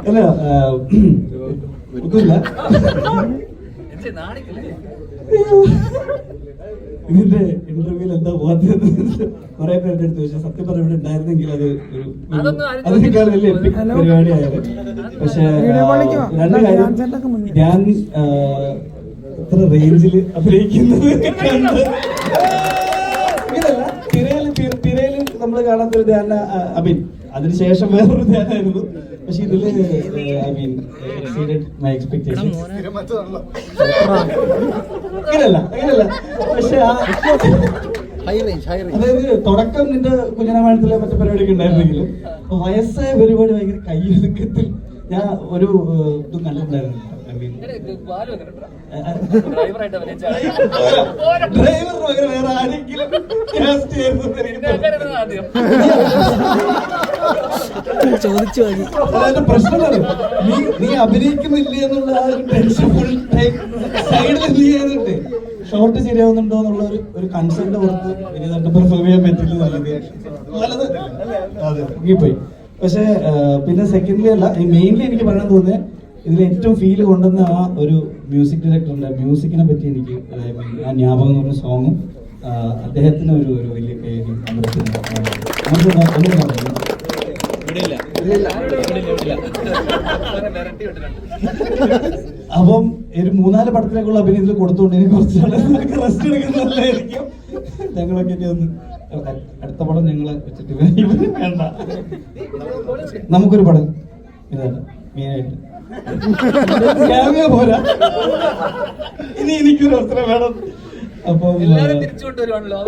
അല്ല ആ, ഒന്നുമില്ല. ഇതിന്റെ ഇന്റർവ്യൂവിൽ എന്താ പോകാത്തത് കുറെ പേരുടെ അടുത്ത് ചോദിച്ചാൽ സത്യം പറഞ്ഞ ഇവിടെ ഉണ്ടായിരുന്നെങ്കിൽ അത് ഒരു അതിനേക്കാൾ വലിയ പരിപാടിയായത് പക്ഷെ രണ്ട് ഞാൻ കാര്യം ഞാൻ ഇത്ര റേഞ്ചിൽ അഭിനയിക്കുന്നത് തിരയിൽ ഇങ്ങനല്ല തിരയിൽ തി- തിരയിൽ നമ്മൾ കാണാത്തൊരു ധ്യാന അമീൻ അതിനുശേഷം വേറൊരു ധ്യാനായിരുന്നു. പക്ഷെ ഇതിൽ ഐ മീൻ മൈ എക്സ്പെക്ടേഷൻ അങ്ങനല്ല അങ്ങനല്ല പക്ഷെ ആ അതായത് തുടക്കം നിന്റെ കുഞ്ഞനാമായണത്തിലെ മറ്റു പരിപാടിയൊക്കെ ഉണ്ടായിരുന്നെങ്കിലും വയസ്സായ പരിപാടി ഭയങ്കര കയ്യൊതുക്കത്തിൽ ഞാൻ ഒരു ഇതും കണ്ടിട്ടുണ്ടായിരുന്നില്ല പകരം വേറെ ആരെങ്കിലും ചെയ്യുന്നത് ചോദിച്ചു വാങ്ങി അതായത് പ്രശ്നം നീ നീ അഭിനയിക്കുന്നില്ല എന്നുള്ള ആ ഒരു ടെൻഷൻ ഫുൾ ടൈം സൈഡിൽ ചെയ്തിട്ട്. ഷോർട്ട് ശരിയാവുന്നുണ്ടോ എന്നുള്ള ഒരു ഒരു കൺസേൺ പുറത്ത് ഇനി നമുക്ക് പെർഫോം ചെയ്യാൻ പറ്റില്ല നല്ലത്. നല്ലത് അതെ പോയി പക്ഷെ പിന്നെ സെക്കൻഡ്ലി അല്ല മെയിൻലി എനിക്ക് പറയാൻ തോന്നിയത് ഇതിൽ ഏറ്റവും ഫീൽ കൊണ്ടുവന്ന ആ ഒരു മ്യൂസിക് ഡയറക്ടറിന്റെ മ്യൂസിക്കിനെ പറ്റി എനിക്ക് ആ ജ്ഞാപകം എന്ന് പറഞ്ഞ സോങ്ങും അദ്ദേഹത്തിന് ഒരു ഒരു വലിയ കൈയ്യടി അപ്പം ഒരു മൂന്നാൽ പടത്തിലേക്കുള്ള അഭിനയത്തിൽ കൊടുത്തോണ്ട് ഇനി കുറച്ച് റെസ്റ്റ് എടുക്കുന്നതല്ലായിരിക്കും ഞങ്ങളൊക്കെ ഒന്ന് അടുത്ത പടം ഞങ്ങളെ വെച്ചിട്ട് വേണ്ട. നമുക്കൊരു പടം. ഇതാണ് മെയിനായിട്ട് ക്യാമിയോ പോരാ? ഇനി എനിക്കൊരു അവസരം വേണം. അപ്പം ആ, തിരിച്ചു കൊണ്ടുവരുവാണല്ലോ.